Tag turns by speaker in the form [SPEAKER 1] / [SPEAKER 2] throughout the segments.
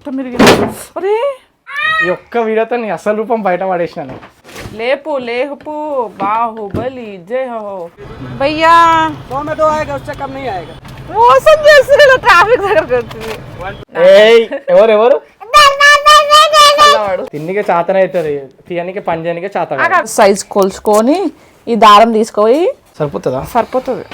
[SPEAKER 1] మొత్తం అరే!
[SPEAKER 2] ఒక్క వీడియోతో నీ అసలు రూపం బయట పడేసినాను.
[SPEAKER 1] లేపు లేపు బాహుబలి జయ హో. భయ్యా!
[SPEAKER 3] టొమాటో వచ్చే కమ్ నీ
[SPEAKER 1] మోసం ట్రాఫిక్
[SPEAKER 2] ఏయ్ ఎవరు ఎవరు? తిన్నికే చాతన అవుతుంది పని చేయనికే చాత
[SPEAKER 1] సైజ్ కొలుచుకొని ఈ దారం తీసుకొని
[SPEAKER 2] సరిపోతుందా?
[SPEAKER 1] సరిపోతుంది.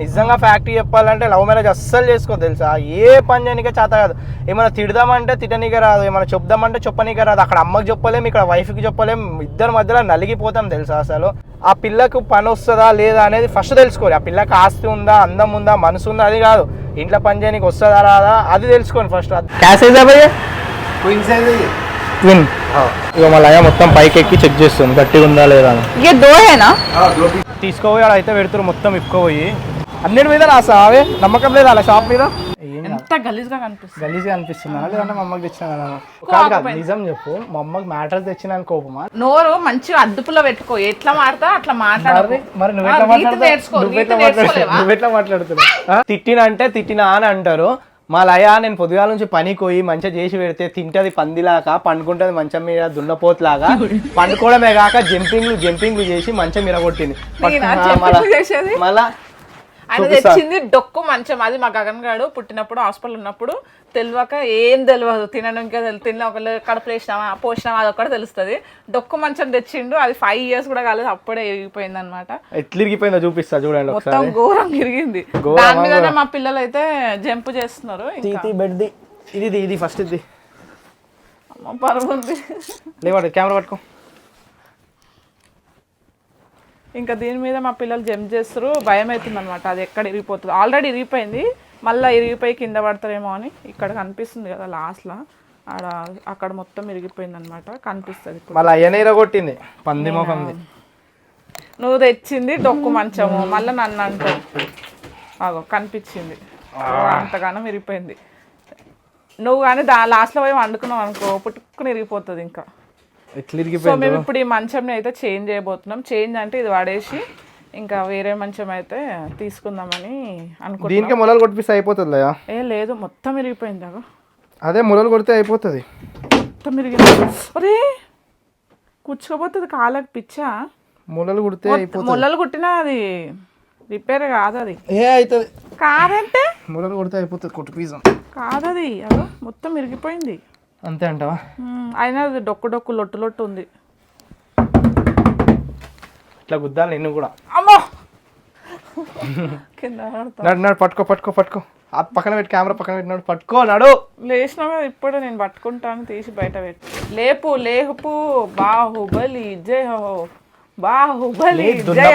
[SPEAKER 2] నిజంగా ఫ్యాక్టరీ చెప్పాలంటే లవ్ మ్యారేజ్ అస్సలు చేసుకో తెలుసా? ఏ పని చేయనికే చేత కాదు. ఏమైనా తిడదామంటే తిట్టనికే రాదు ఏమైనా చెప్దామంటే చెప్పనికే రాదు. అక్కడ అమ్మకి చెప్పలేము ఇక్కడ వైఫ్కి చెప్పలేము ఇద్దరి మధ్యలో నలిగిపోతాం తెలుసా అసలు? ఆ పిల్లకు పని వస్తుందా లేదా అనేది ఫస్ట్ తెలుసుకోవాలి. ఆ పిల్లకి ఆస్తి ఉందా అందం ఉందా మనసు ఉందా అది కాదు. ఇంట్లో పని చేయడానికి వస్తుందా రాదా అది తెలుసుకోండి ఫస్ట్
[SPEAKER 3] క్యాష్ అబ్బాయి
[SPEAKER 2] ట్విన్ ఇక మళ్ళీ మొత్తం పైకి ఎక్కి చెక్ చేస్తుంది గట్టిగా ఉందా లేదా అని
[SPEAKER 1] ఇక దోహేనా
[SPEAKER 3] हाँ दो पीस
[SPEAKER 2] తీసుకోపోయి ఆడ అయితే పెడుతురు మొత్తం ఇప్పుకోపోయి అన్నిటి మీద రాసా అవే నమ్మకం లేదా అలా షాప్ మీద ఏం కాదు.
[SPEAKER 1] ఎంత గలీజ్గా కనిపిస్తుంది
[SPEAKER 2] గలీజ్గా అనిపిస్తుందా లేదంటే మా అమ్మకి తెచ్చిన కాదు కాదు నిజం చెప్పు మా అమ్మకి మ్యాటర్ తెచ్చిన కోపమా
[SPEAKER 1] నోరు మంచిగా అదుపులో పెట్టుకో ఎట్లా మాడతా అట్లా మాట్లాడు
[SPEAKER 2] మరి మరి నువ్వు ఎట్లా
[SPEAKER 1] ఆ, నీతి నేర్చుకో,
[SPEAKER 2] మాట్లాడుతున్నావు నువ్వు
[SPEAKER 1] నీతి
[SPEAKER 2] ఎట్లా మాట్లాడుతున్నావు
[SPEAKER 1] నేర్చుకోలేవా?
[SPEAKER 2] నువ్వు ఎట్లా మాట్లాడుతున్నావు తిట్టిన అంటే తిట్టినా అని అంటారు మా లయ నేను పొద్దుగాల నుంచి పనికి పోయి మంచిగా చేసి పెడితే తింటది పందిలాగా పండుకుంటది మంచం మీద దున్నపోతులాగా. పండుకోవడమే కాక జంపింగ్లు జంపింగ్లు చేసి మంచం మీద కొట్టింది? మళ్ళా
[SPEAKER 1] ఆయన. తెచ్చింది డొక్కు మంచం. అది మా గగన్ గాడు పుట్టినప్పుడు హాస్పిటల్ ఉన్నప్పుడు తెలియక ఏం తెలియదు. తినడం ఇంకా తెలియదు తిన్న ఒకళ్ళు కడుపులో వేసినామా పోసినామా అది ఒక్కటే తెలుస్తుంది. డొక్కు మంచం తెచ్చిండు. అది ఫైవ్ ఇయర్స్ కూడా కాలేదు. అప్పుడే ఎరిగిపోయింది అనమాట
[SPEAKER 2] ఎట్లా ఇరిగిపోయిందో చూపిస్తా చూడండి
[SPEAKER 1] మొత్తం
[SPEAKER 2] ఒకసారి.
[SPEAKER 1] ఘోరం ఇరిగింది. దాని మీదనే
[SPEAKER 2] ఘోరం.
[SPEAKER 1] మా పిల్లలు అయితే జంప్ చేస్తున్నారు.
[SPEAKER 2] ఇది ఇది, ఇది ఫస్ట్ ఇది.
[SPEAKER 1] పరువు ఉంది
[SPEAKER 2] లేవాడు కెమెరా పట్టుకో.
[SPEAKER 1] ఇంకా దీని మీద మా పిల్లలు జంప్ చేస్తారు. భయం అవుతుంది అనమాట అది ఎక్కడ ఇరిగిపోతుంది. ఆల్రెడీ ఇరిగిపోయింది. మళ్ళీ ఇరిగిపోయి కింద పడతారేమో అని ఇక్కడ కనిపిస్తుంది కదా లాస్ట్లో. ఆడ అక్కడ మొత్తం ఇరిగిపోయింది అనమాట కనిపిస్తుంది
[SPEAKER 2] మళ్ళీ అయ్యనే ఇరగొట్టింది. పంది
[SPEAKER 1] నువ్వు తెచ్చింది డొక్కు మంచము. మళ్ళీ నన్ను అంటావు. అగో కనిపించింది. అంతగానం ఇరిగిపోయింది. నువ్వు కానీ దా లాస్ట్లో పోయి వండుకున్నావు అనుకో పుట్టుకుని ఇరిగిపోతుంది ఇంకా. సో మేము ఇప్పుడు ఈ మంచంని అయితే చేంజ్ చేయబోతున్నాం. చేంజ్ అంటే ఇది వాడేసి ఇంకా వేరే మంచం అయితే తీసుకుందామని అనుకుంటున్నాం.
[SPEAKER 2] దీనికే మొలలు కొట్టిస్తే అయిపోతుంది
[SPEAKER 1] ఏ లేదు. మొత్తం ఇరిగిపోయింది అగో.
[SPEAKER 2] అదే మొలలు కొడితే అయిపోతుంది.
[SPEAKER 1] మొత్తం ఇరిగింది అరే కూర్చోబోతుంది కాళ్ళకి పిచ్చా?
[SPEAKER 2] మొలలు కొడితే అయిపోతుంది.
[SPEAKER 1] మొల్లలు కుట్టినా అది రిపేర్ కాదు అది.
[SPEAKER 2] ఏ అవుతుంది
[SPEAKER 1] కాదంటే?
[SPEAKER 2] మొలలు కొడితే అయిపోతుంది కొట్టు పీజం
[SPEAKER 1] కాదది అదో మొత్తం ఇరిగిపోయింది
[SPEAKER 2] అంతే అంటావా.
[SPEAKER 1] అయినా అది డొక్కు డొక్కు లొట్టు లొట్టు ఉంది.
[SPEAKER 2] ఇట్లా గుద్దాలి నిన్ను కూడా.
[SPEAKER 1] అమ్మో! కింద పడతా.
[SPEAKER 2] నడు నడు పట్టుకో పట్టుకో పట్టుకో. ఆ పక్కన పెట్టి కెమెరా పక్కన పెట్టినాడు పట్టుకో నడు.
[SPEAKER 1] లేచినా కదా ఇప్పుడు నేను పట్టుకుంటాను తీసి బయట పెట్టి. లేపు లేపు బాహుబలి జై హో బాహుబలి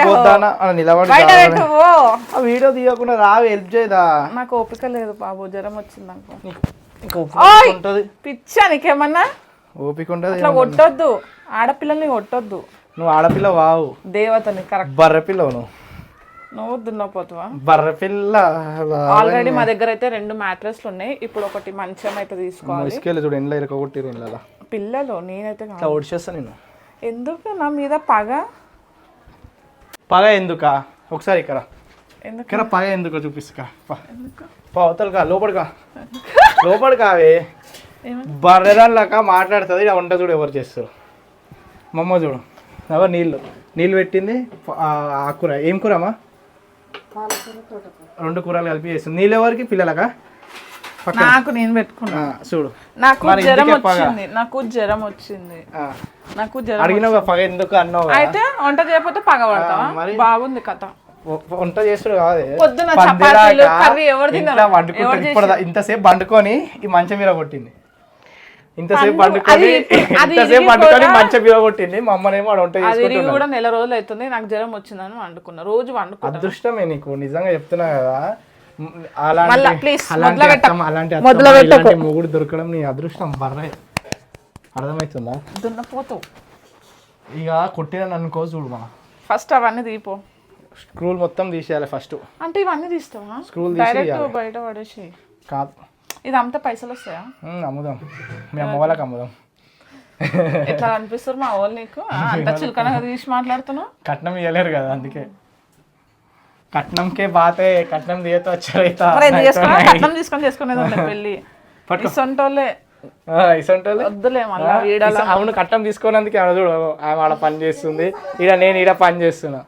[SPEAKER 1] హో
[SPEAKER 2] అలా నిలబడి
[SPEAKER 1] బయట
[SPEAKER 2] రావాలి.
[SPEAKER 1] పెట్టు ఓ.
[SPEAKER 2] ఆ వీడియో తీయకుండా రావి హెల్ప్ చేయదా?
[SPEAKER 1] నాకు ఓపిక లేదు బాబు జ్వరం వచ్చింది నాకు
[SPEAKER 2] ఇంకా
[SPEAKER 1] ఓయ్!
[SPEAKER 2] ఉంటుంది
[SPEAKER 1] పిచ్చా నీకేమన్నా?
[SPEAKER 2] ఓపిక ఉండదు
[SPEAKER 1] అట్లా కొట్టొద్దు. ఆడపిల్లల్ని కొట్టొద్దు.
[SPEAKER 2] నువ్వు ఆడపిల్ల వావు.
[SPEAKER 1] దేవతని కరెక్ట్
[SPEAKER 2] బర్రెపిల్లవు నువ్వు.
[SPEAKER 1] నువ్వు దున్నపోతువా
[SPEAKER 2] బర్రెపిల్ల
[SPEAKER 1] ఆల్రెడీ మా దగ్గర అయితే రెండు మ్యాట్రెస్లు ఉన్నాయి. ఇప్పుడు ఒకటి మంచం అయితే తీసుకోవాలి.
[SPEAKER 2] ఇసుకెళ్ళి చూడు ఎండ్లో ఇరక కొట్టిరు ఇండ్ల
[SPEAKER 1] పిల్లలు నేనైతే
[SPEAKER 2] ఓడిచేస్తా నేను
[SPEAKER 1] ఎందుకు? నా మీద పగ?
[SPEAKER 2] పగ ఎందుకా? ఒకసారి ఇక్కడ
[SPEAKER 1] ఎందుకు?
[SPEAKER 2] పగ ఎందుకో చూపిస్తా. పా. అవతలకా లోపలికా లోపలి కావే? బర్రెదాన్లాక మాట్లాడుతుంది ఇలా వంట చూడు ఎవరు చేస్తారు. మా అమ్మ చూడు. ఎవరు నీళ్ళు నీళ్ళు పెట్టింది ఆ ఆకుర ఏం కూరమ్మా రెండు కూరలు కలిపి చేస్తుంది. నీళ్ళు ఎవరికి? పిల్లలకా?
[SPEAKER 1] నాకు నేను పెట్టుకున్నా.
[SPEAKER 2] చూడు.
[SPEAKER 1] నాకు
[SPEAKER 2] మరి
[SPEAKER 1] జ్వరం. వచ్చింది. నాకు జ్వరం వచ్చింది.
[SPEAKER 2] ఆ.
[SPEAKER 1] నాకు జ్వరం
[SPEAKER 2] అడిగినావు కదా, పగ ఎందుకు అన్నావు.
[SPEAKER 1] అయితే వంట చేయకపోతే పగ పడతావా? బాగుంది కథ.
[SPEAKER 2] వంట చేస్తుడు కాదు.
[SPEAKER 1] ఎవరు
[SPEAKER 2] ఇప్పుడు ఇంతసేపు వండుకొని ఈ మంచం మీద కొట్టింది. ఇంతసేపు
[SPEAKER 1] పండు-
[SPEAKER 2] వండుకొని
[SPEAKER 1] అది ఇప్పుడు- అది
[SPEAKER 2] ఇంతసేపు మంచం మీద కొట్టింది. మా అమ్మనేమో ఆడ వంట
[SPEAKER 1] అది కూడా నెల రోజులు అవుతుంది. నాకు జ్వరం వచ్చిందని వండుకున్నా. రోజు వండుకున్నా
[SPEAKER 2] అదృష్టమే నీకు. నిజంగా చెప్తున్నా కదా. అలాంటి అలాంటి అలాంటి మొగుడు దొరకడం నీ అదృష్టం బర్రే. అర్థమవుతుందా?
[SPEAKER 1] దున్నపోతావు.
[SPEAKER 2] ఇక కొట్టిన అనుకో చూడు మా.
[SPEAKER 1] ఫస్ట్ అవన్నీ తీపో.
[SPEAKER 2] స్క్రూల్ మొత్తం తీసేయాలి ఫస్ట్.
[SPEAKER 1] అంటే ఇవన్నీ తీస్తావా?
[SPEAKER 2] తీసి
[SPEAKER 1] డైరెక్ట్. బయట పడేసి
[SPEAKER 2] కాదు.
[SPEAKER 1] ఇది అమ్మితే పైసలు వస్తాయా?
[SPEAKER 2] అమ్ముదాం. మీ అమ్మ వాళ్ళకి అమ్ముదాం.
[SPEAKER 1] ఎట్లా అనిపిస్తారు మా వాళ్ళు నీకు? అంత చులకనగా తీసి మాట్లాడుతున్నావు?
[SPEAKER 2] కట్నం ఇవ్వలేరు కదా అందుకే. కట్నంకే బాతే కట్నం దియతో వచ్చారైతా
[SPEAKER 1] కట్నం తీసుకొని చేసుకునేది ఉండే పెళ్ళి. ఇసొంటోళ్ళే. వద్దులే మళ్ళీ
[SPEAKER 2] అవును కట్టం తీసుకోనందుకు ఆడ చూడు ఆమె ఆడ పని చేస్తుంది. ఈడ నేను ఈడ పని చేస్తున్నా.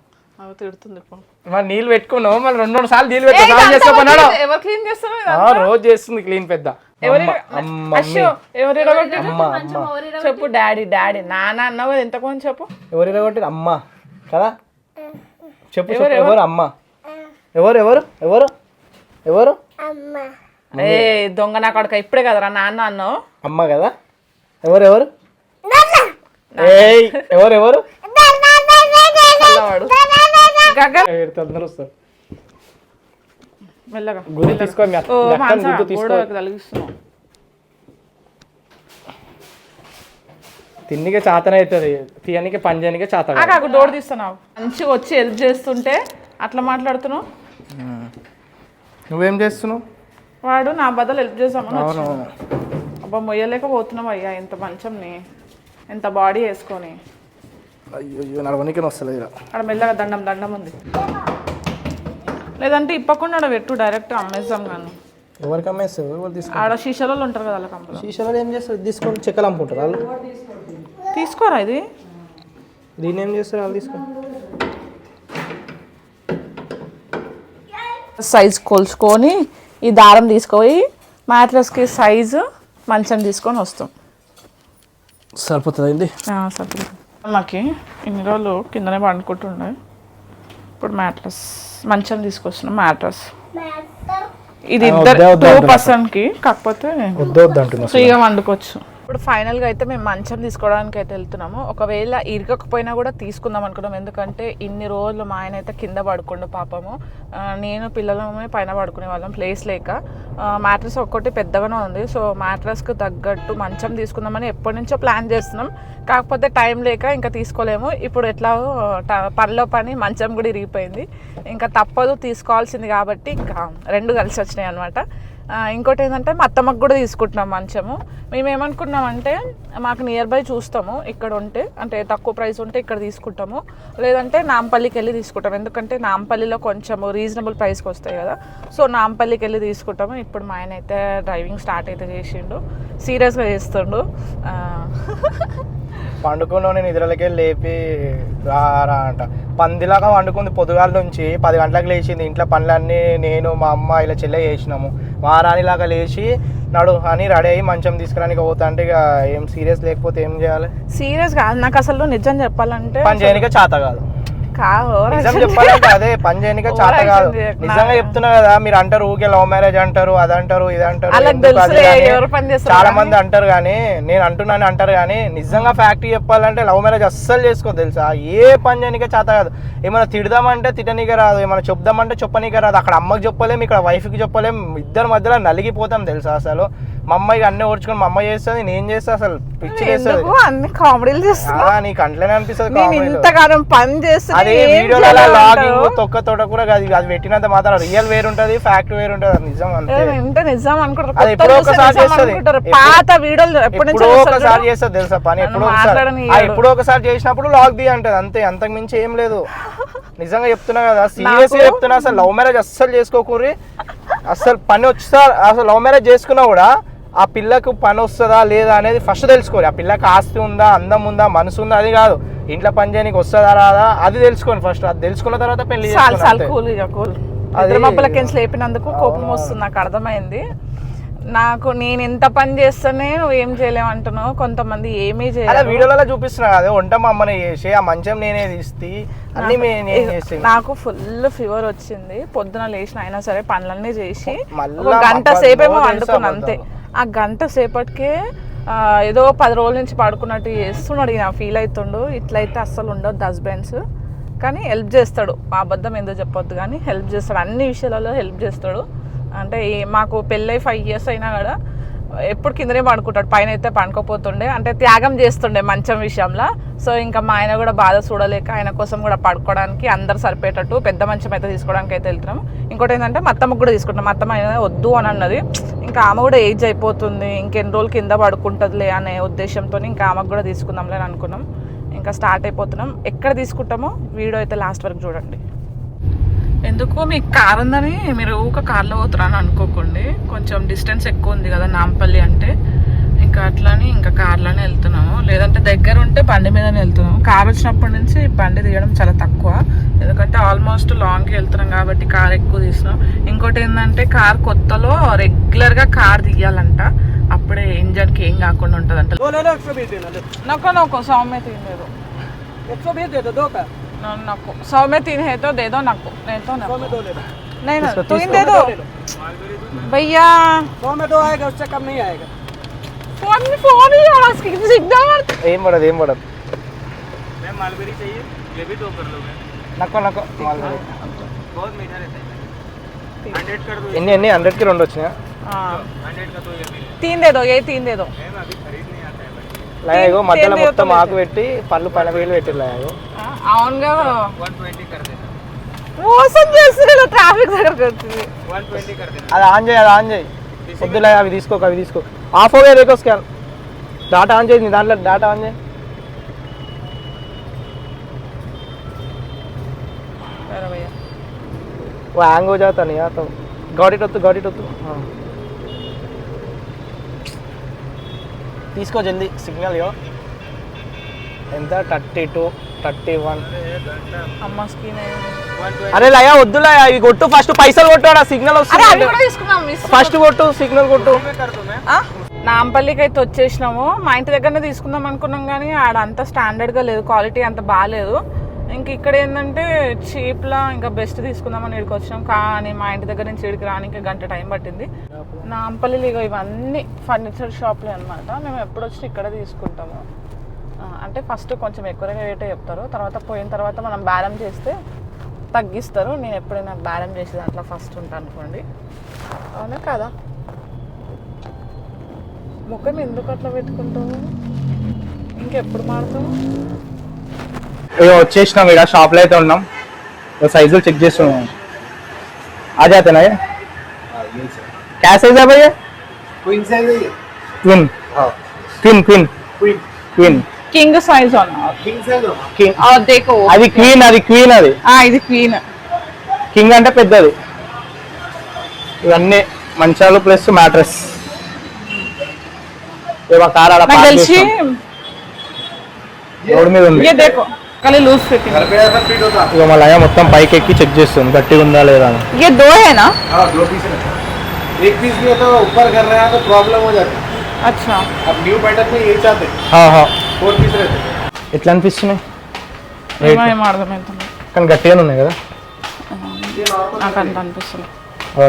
[SPEAKER 1] తిడుతుంది.
[SPEAKER 2] మరి నీళ్ళు పెట్టుకున్నావు మళ్ళీ రెండు రెండు సార్లు నీళ్ళు
[SPEAKER 1] ఏ,
[SPEAKER 2] పెట్టుకో స్నానం
[SPEAKER 1] ఇదంతా
[SPEAKER 2] చేసుకోమన్నాడు
[SPEAKER 1] ఎవరు- ఎవరు క్లీన్?
[SPEAKER 2] ఆ, రోజు చేస్తుంది క్లీన్ పెద్ద.
[SPEAKER 1] చెప్పు డాడీ డాడీ. నాన్న అన్నావు కదా ఎంత కొంచెం చెప్పు.
[SPEAKER 2] ఎవరు ఇరగొట్టారు అమ్మ. కదా? చెప్పు చెప్పు. ఎవరు? అమ్మ. ఎవరు ఎవరు? ఎవరు? ఎవరు?
[SPEAKER 1] ఏ దొంగ నా కొడుక. ఇప్పుడే కదరా నాన్న అన్నావు.
[SPEAKER 2] అమ్మ కదా? ఎవరు ఎవరు? ఏయ్ ఎవరు ఎవరు?
[SPEAKER 1] గగన్
[SPEAKER 2] అందరూ వస్తారు
[SPEAKER 1] మెల్లగా
[SPEAKER 2] గురి తీసుకో గుర్తు తీసుకో. తిన్నికే చాతన అవుతుంది. తీయనికే పని చేయనికే చాత.
[SPEAKER 1] నాకు డోర్ తీస్తున్నావు. మంచిగా వచ్చి హెల్ప్ చేస్తుంటే అట్లా మాట్లాడుతున్నావు?
[SPEAKER 2] నువ్వేం చేస్తున్నావు?
[SPEAKER 1] వాడు నా బదులు హెల్ప్ చేసామని వచ్చాడు. అబ్బా మొయ్యలేకపోతున్నావు అయ్యా ఇంత మంచంని ఎంత బాడీ వేసుకొని.
[SPEAKER 2] అయ్యో నడవనికే వస్తలేదు ఇలా.
[SPEAKER 1] అక్కడ మెల్లగా దండం దండం ఉంది. లేదంటే ఇప్పకుండా ఆడ పెట్టు డైరెక్ట్ అమ్మేద్దాం కానీ
[SPEAKER 2] ఎవరికి అమ్మేస్తారు ఎవరు తీసుకో
[SPEAKER 1] ఆడ శీషలలో ఉంటారు కదా వాళ్ళ కంపెనీ.
[SPEAKER 2] శీషలో ఏం చేస్తారు? తీసుకొని చెక్కలు అమ్ముకుంటారు వాళ్ళు?
[SPEAKER 1] తీసుకోరా ఇది?
[SPEAKER 2] దీన్ని ఏం చేస్తారు వాళ్ళు తీసుకొని?
[SPEAKER 1] సైజ్ కొలుచుకొని ఈ దారం తీసుకుపోయి మ్యాట్రస్కి సైజు మంచం తీసుకొని వస్తాం.
[SPEAKER 2] సరిపోతుంది ఏంది?
[SPEAKER 1] సరే మాకి ఇన్ని రోజులు కిందనే పండుకుంటుండే. ఇప్పుడు మ్యాట్రస్ మంచం తీసుకొస్తున్నాం మ్యాట్రస్. ఇది ఇద్దరు టూ. పర్సన్కి కాకపోతే
[SPEAKER 2] వద్దు వద్దు అంటున్నా
[SPEAKER 1] ఫ్రీగా వండుకోవచ్చు. ఇప్పుడు ఫైనల్గా అయితే మేము మంచం తీసుకోవడానికి అయితే వెళ్తున్నాము. ఒకవేళ ఇరగకపోయినా కూడా తీసుకుందాం అనుకున్నాం. ఎందుకంటే ఇన్ని రోజులు మా ఆయన అయితే కింద పడుకుండు పాపము. నేను పిల్లలమే పైన పడుకునే వాళ్ళం ప్లేస్ లేక. మ్యాట్రస్ ఒక్కటి పెద్దగానే ఉంది. సో మ్యాట్రస్కి తగ్గట్టు మంచం తీసుకుందామని ఎప్పటి నుంచో ప్లాన్ చేస్తున్నాం. కాకపోతే టైం లేక ఇంకా తీసుకోలేము. ఇప్పుడు ఎట్లా పనిలో పని మంచం కూడా ఇరిగిపోయింది. ఇంకా తప్పదు తీసుకోవాల్సింది కాబట్టి ఇంకా రెండు కలిసి వచ్చినాయి అనమాట ఇంకోటి ఏంటంటే మా అత్తమ్మకు కూడా తీసుకుంటున్నాం మంచము. మేము ఏమనుకున్నామంటే మాకు నియర్ బై చూస్తాము ఇక్కడ ఉంటే అంటే తక్కువ ప్రైస్ ఉంటే ఇక్కడ తీసుకుంటాము. లేదంటే నాంపల్లికి వెళ్ళి తీసుకుంటాం. ఎందుకంటే నాంపల్లిలో కొంచెం రీజనబుల్ ప్రైస్కి వస్తాయి కదా. సో నాంపల్లికి వెళ్ళి తీసుకుంటాము. ఇప్పుడు మా ఆయన అయితే డ్రైవింగ్ స్టార్ట్ అయితే చేసిండు. సీరియస్గా చేస్తుండు. ఆ,
[SPEAKER 2] పండుకున్న నేను నిద్రలకే లేపి రా రా అంట. పందిలాగా వండుకుంది పొద్దుగాల నుంచి. పది గంటలకు లేచింది. ఇంట్లో పనులన్నీ నేను మా అమ్మ ఇలా చెల్లె చేసినాము. వారానిలాగా లేచి నడు అని రెడీ అయ్యి మంచం తీసుకురానికి పోతా అంటే ఇక ఏం సీరియస్ లేకపోతే ఏం చేయాలి?
[SPEAKER 1] సీరియస్ కాదు. నాకు అసలు నిజం చెప్పాలంటే
[SPEAKER 2] పని చేయనికే చేత కాదు. చెప్పాలంటే అదే పని చేయనికే చేత కాదు. నిజంగా చెప్తున్నా కదా మీరు అంటారు ఊకే లవ్ మ్యారేజ్ అంటారు అది అంటారు ఇది అంటారు చాలా మంది అంటారు కానీ నేను అంటున్నాను అంటారు కానీ నిజంగా ఫ్యాక్టరీ చెప్పాలంటే లవ్ మ్యారేజ్ అస్సలు చేసుకో తెలుసా? ఏ పని చేయనికే చేత కాదు. ఏమైనా తిడదామంటే తిట్టనీకే రాదు ఏమైనా చెప్దామంటే చెప్పనీకే రాదు. అక్కడ అమ్మకి చెప్పలేం ఇక్కడ వైఫ్కి చెప్పలేం ఇద్దరి మధ్యలో నలిగిపోతాం తెలుసా అసలు? మా అమ్మాయికి అన్నీ ఓడ్చుకొని మా అమ్మ చేస్తుంది నేను చేస్తా అసలు పిచ్చి చేస్తుంది
[SPEAKER 1] ఎందుకు అన్ని కామెడీలు చేస్తున్నా
[SPEAKER 2] ఆ, నీకు అంట్లోనే అనిపిస్తుంది
[SPEAKER 1] నేను
[SPEAKER 2] కామెడీలు.
[SPEAKER 1] ఇంతకాలం పని
[SPEAKER 2] అదే వీడియోలలో
[SPEAKER 1] చేయలేమంటావు?
[SPEAKER 2] లాగింగ్ తొక్క తోట కూడా కాదు అది పెట్టినంత మాత్రం రియల్ వేరు ఉంటది ఫ్యాక్ట్ వేరు ఉంటది అది నిజం అంతే
[SPEAKER 1] వింటే నిజం అనుకుంటారు
[SPEAKER 2] అది
[SPEAKER 1] కొత్తలు
[SPEAKER 2] ఎప్పుడో
[SPEAKER 1] చూస్తే
[SPEAKER 2] ఒకసారి
[SPEAKER 1] నిజం
[SPEAKER 2] చేస్తది.
[SPEAKER 1] అనుకుంటారు.
[SPEAKER 2] ఎప్పుడు-
[SPEAKER 1] పాత వీడియోలు ఎప్పటి నుంచి
[SPEAKER 2] ఎప్పుడో ఒకసారి? చేస్తుంది తెలుసా పని
[SPEAKER 1] నన్ను
[SPEAKER 2] ఎప్పుడో ఒకసారి. ఆ, ఎప్పుడో ఒకసారి చేసినప్పుడు లాగ్ ది అంటది అంతే అంతకు మించి ఏం లేదు నిజంగా చెప్తున్నా కదా సీరియస్ చెప్తున్నా అసలు లవ్ మ్యారేజ్ అస్సలు చేసుకోకూరి అసలు పని వచ్చా అసలు లవ్ మ్యారేజ్ చేసుకున్నా కూడా ఆ పిల్లకు పని వస్తుందా లేదా అనేది ఫస్ట్ తెలుసుకోవాలి. ఆ పిల్లకి ఆస్తి ఉందా అందం ఉందా మనసు ఉందా అది కాదు. ఇంట్లో పని చేయడానికి వస్తుందా రాదా అది తెలుసుకోండి ఫస్ట్ అది తెలుసుకున్న తర్వాత పెళ్ళి
[SPEAKER 1] ఇద్దరు మబ్బులకి లేపినందుకు కోపం వస్తుంది నాకు అర్థమైంది. నాకు నేను ఎంత పని చేస్తేనే నువ్వు ఏం చేయలేవు అంటున్నావు. కొంతమంది ఏమీ
[SPEAKER 2] అలా
[SPEAKER 1] చేయలేదు
[SPEAKER 2] వీడియోలలో చూపిస్తున్నా కదా వంట మా అమ్మని చేసి ఆ మంచం నేనే తీసి అన్ని నేను చేసి
[SPEAKER 1] నాకు ఫుల్ ఫీవర్ వచ్చింది. పొద్దున లేచిన అయినా సరే పనులన్నీ చేసి
[SPEAKER 2] మళ్ళా
[SPEAKER 1] ఒక గంట సేపేమో వండుకున్నా అంతే. ఆ గంట సేపటికే ఆ, ఏదో పది రోజుల నుంచి పడుకున్నట్టు చేస్తున్నాడు. ఇక ఫీల్ అవుతుండు ఇట్లయితే అస్సలు ఉండొద్దు హస్బెండ్స్ కానీ హెల్ప్ చేస్తాడు. మా అబద్ధం ఎందుకు చెప్పొద్దు కానీ హెల్ప్ చేస్తాడు. అన్ని విషయాలలో హెల్ప్ చేస్తాడు. అంటే మాకు పెళ్ళై ఫైవ్ ఇయర్స్ అయినా కూడా ఎప్పుడు కిందనే పండుకుంటాడు పైన అయితే పండుకోపోతుండే. అంటే త్యాగం చేస్తుండే మంచం విషయంలో. సో ఇంకా మా ఆయన కూడా బాధ చూడలేక ఆయన కోసం కూడా పడుకోవడానికి అందరు సరిపోయేటట్టు పెద్ద మంచం అయితే తీసుకోవడానికి అయితే వెళ్తున్నాం. ఇంకోటి ఏంటంటే మా అత్తమ్మకు కూడా తీసుకుంటాం. మా అత్తమ్మ వద్దు అని అన్నది. ఇంకా ఆమె కూడా ఏజ్ అయిపోతుంది. ఇంకెన్ని రోజులు కింద పడుకుంటుందిలే అనే ఉద్దేశంతో ఇంకా ఆమెకు కూడా తీసుకుందాంలే అని అనుకున్నాం. ఇంకా స్టార్ట్ అయిపోతున్నాం. ఎక్కడ తీసుకుంటామో వీడియో అయితే లాస్ట్ వరకు చూడండి. ఎందుకు మీకు కార్ ఉందని మీరు ఊక కార్లో పోతున్నాను అనుకోకండి. కొంచెం డిస్టెన్స్ ఎక్కువ ఉంది కదా నాంపల్లి అంటే. ఇంకా అట్లానే ఇంకా కార్లోనే వెళ్తున్నాము. లేదంటే దగ్గర ఉంటే బండి మీదనే వెళ్తున్నాము. కార్ వచ్చినప్పటి నుంచి బండి తీయడం చాలా తక్కువ. ఎందుకంటే ఆల్మోస్ట్ లాంగ్కి వెళ్తున్నాం కాబట్టి కార్ ఎక్కువ తీసినాం ఇంకోటి ఏంటంటే కార్ కొత్తలో రెగ్యులర్గా కార్ తీయాలంట. అప్పుడే ఇంజన్కి ఏం కాకుండా ఉంటుందంట. నొక్క
[SPEAKER 3] నొక్క సౌమ్యత లేదు एक सौ बीस देना ले
[SPEAKER 1] నాకు నాకు సౌమ్య తినలేదు
[SPEAKER 3] एक सौ बीस दे दो दो का
[SPEAKER 1] నాకు సౌమ్య తినే తో దేదో నాకు నేతో
[SPEAKER 3] सौ में दो ले लो
[SPEAKER 1] नहीं ना
[SPEAKER 2] इसको
[SPEAKER 1] तुम
[SPEAKER 2] तीस
[SPEAKER 1] दे दो
[SPEAKER 3] ले लो
[SPEAKER 1] भैया
[SPEAKER 3] सौ में दो आएगा उससे कम नहीं आएगा
[SPEAKER 1] फोन फोन ही आ उसकी सिग्नल
[SPEAKER 2] ఏం పడదు ఏం పడదు
[SPEAKER 4] मैम मालबेरी चाहिए ये भी दो कर लो मैम
[SPEAKER 2] నక్కో నక్కో మాల్బెరీ.
[SPEAKER 4] बहुत मीठा रहता है हंड्रेड कर दो
[SPEAKER 2] ఎన్ని ఎన్ని హండ్రెడ్కి రెండు వచ్చినాయా
[SPEAKER 4] हंड्रेड का दो ये भी
[SPEAKER 1] तीन दे दो ये तीन दे दो
[SPEAKER 4] मैम अभी खरीद नहीं आता है भाई
[SPEAKER 2] లాగో మధ్యలో
[SPEAKER 1] తేలియో
[SPEAKER 2] మొత్తం
[SPEAKER 1] తొమ్మిది.
[SPEAKER 2] ఆకు పెట్టి పళ్ళు పైన వేలు పెట్టి లాగో
[SPEAKER 1] అవునుగా
[SPEAKER 4] वन ट्वेंटी कर देना
[SPEAKER 1] మోసం చేస్తున్నారు ట్రాఫిక్ దగ్గరకు వచ్చింది
[SPEAKER 4] वन ट्वेंटी कर देना
[SPEAKER 2] అది ఆన్ చేయి అది ఆన్ చేయి వద్దులే అవి తీసుకోక అవి తీసుకో ఆఫ్ ఓవే దేకో స్కాన్ డాటా ఆన్ చేయి నీ దాంట్లో డాటా ఆన్ చేయి
[SPEAKER 1] సరే భయ్యా
[SPEAKER 2] वो हैंग हो जाता नहीं तो गाड़ी तो गाड़ी तो తీసుకో సిగ్నల్ ఇవ్వ ఎంత? Thirty two thirty one.
[SPEAKER 1] అమ్మ స్క్రీన్
[SPEAKER 2] అరే లయా వద్దు లయా ఇవి కొట్టు. ఫస్ట్ పైసలు కొట్టాడు ఆ సిగ్నల్ వస్తుంది. ఫస్ట్ కొట్టు సిగ్నల్ కొట్టు.
[SPEAKER 1] నాంపల్లికి అయితే వచ్చేసినాము. మా ఇంటి దగ్గరనే తీసుకుందాం అనుకున్నాం కానీ ఆడ అంత స్టాండర్డ్గా లేదు. క్వాలిటీ అంత బాగాలేదు. ఇంక ఇక్కడ ఏంటంటే చీప్లా ఇంకా బెస్ట్ తీసుకుందామని ఇక్కడికి వచ్చినాం. కానీ మా ఇంటి దగ్గర నుంచి ఇక్కడికి రానికి గంట టైం పట్టింది. నాంపల్లిలో ఇగో ఇవన్నీ ఫర్నిచర్ షాప్లే అనమాట మేము ఎప్పుడు వచ్చి ఇక్కడ తీసుకుంటాము. అంటే ఫస్ట్ కొంచెం ఎక్కువ రేట్ చెప్తారు. తర్వాత పోయిన తర్వాత మనం బేరం చేస్తే తగ్గిస్తారు. నేను ఎప్పుడైనా బేరం చేసే దాంట్లో ఫస్ట్ ఉంటాను అనుకోండి. అవునా కదా? ముఖం ఎందుకు అట్లా పెట్టుకుంటాము ఇంకెప్పుడు మాడతాము
[SPEAKER 2] ఇక వచ్చేసినాం ఇక్కడ షాప్లో అయితే ఉన్నాం ఇక సైజులు చెక్ చేస్తున్నాం ఆ జాతేనా ये? क्या साइज है भैया
[SPEAKER 3] क्वीन साइज है ये
[SPEAKER 2] twin twin twin
[SPEAKER 3] queen
[SPEAKER 2] twin
[SPEAKER 1] king size అన్న
[SPEAKER 3] किंग साइज हो
[SPEAKER 2] కింగ్
[SPEAKER 1] దేకో
[SPEAKER 2] అది క్వీన్ అది క్వీన్ అది
[SPEAKER 1] ఇది క్వీన్
[SPEAKER 2] కింగ్ అంటే పెద్దది ఇవన్నీ మంచాలు ప్లస్ మ్యాట్రెస్ ఇవా కార్ ఆడ
[SPEAKER 1] నాకు
[SPEAKER 2] park
[SPEAKER 1] తెలిసి
[SPEAKER 2] చేస్తాం. రోడ్ మీద ఉంది
[SPEAKER 1] ఏ దేకో కలి లూజ్ ఫిట్టింగ్
[SPEAKER 3] घर पे ऐसा फिट होता
[SPEAKER 2] ఇక మళ్ళీ మొత్తం పైకి ఎక్కి చెక్ చేస్తుంది గట్టిగా ఉందా లేదా అని
[SPEAKER 1] ये दो है ना
[SPEAKER 3] हाँ दो पीस रहता है एक पीस भी है तो ऊपर कर रहे हैं तो प्रॉब्लम हो जाती है
[SPEAKER 1] अच्छा
[SPEAKER 3] अब न्यू पैटर्न में ये चाहते हैं
[SPEAKER 2] ఆహా.
[SPEAKER 3] फोर पीस रहते हैं
[SPEAKER 2] ఎట్లా అనిపిస్తున్నాయి
[SPEAKER 1] ఏమో ఏమో అర్థమవుతుంది
[SPEAKER 2] కానీ గట్టిగానే ఉన్నాయి కదా
[SPEAKER 1] నాకు అంత అనిపిస్తుంది